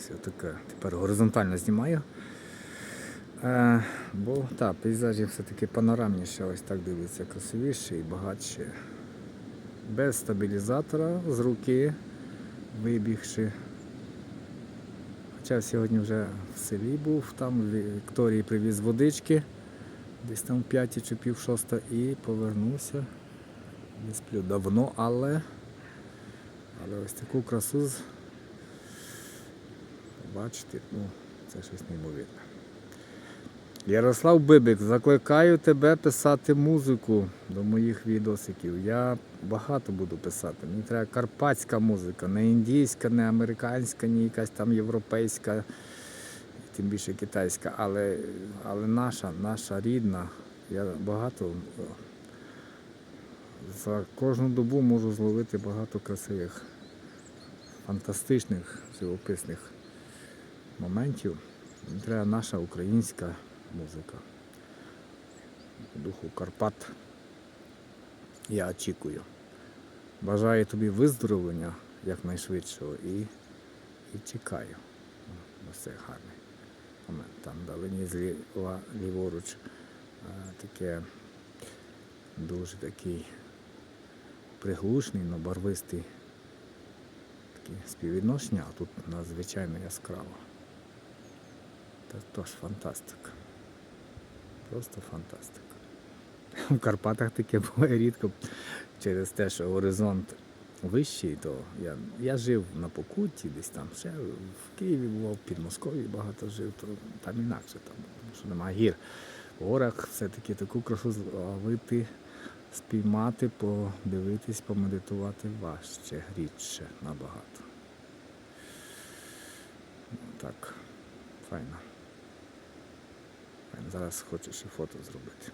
Ось таке. Тепер горизонтально знімаю. Е, бо так, пейзажі все-таки панорамніше, ось так дивиться красивіше і багатше. Без стабілізатора з руки вибігши. Хоча сьогодні вже в селі був, там в Вікторії привіз водички, десь там в п'ятій чи пів шоста і повернувся. Не сплю давно, але, але ось таку красу побачити, ну, це щось неймовірне. Ярослав Бибик, закликаю тебе писати музику до моїх відосиків. Я багато буду писати. Мені треба карпатська музика, не індійська, не американська, ні якась там європейська, тим більше китайська, але, але наша, наша рідна. Я багато за кожну добу можу зловити багато красивих, фантастичних, живописних моментів. Треба наша українська музика. Духу Карпат. Я очікую. Бажаю тобі виздоровлення якнайшвидшого і, і чекаю. Ось це гарний момент. Там вдалині зліва ліворуч е, таке дуже такий приглушний, но барвистий такі співвідношення, а тут надзвичайно яскраво. Це теж фантастика. Просто фантастика. В Карпатах таке буває рідко через те, що горизонт вищий, то я, я жив на Покутті, десь там ще в Києві бував, в Підмосков'ї багато жив, то там інакше, там, тому що немає гір. В горах все-таки таку красу зловити, спіймати, подивитись, помедитувати важче, рідше набагато. Так, файно. Файно. Зараз хочу ще фото зробити.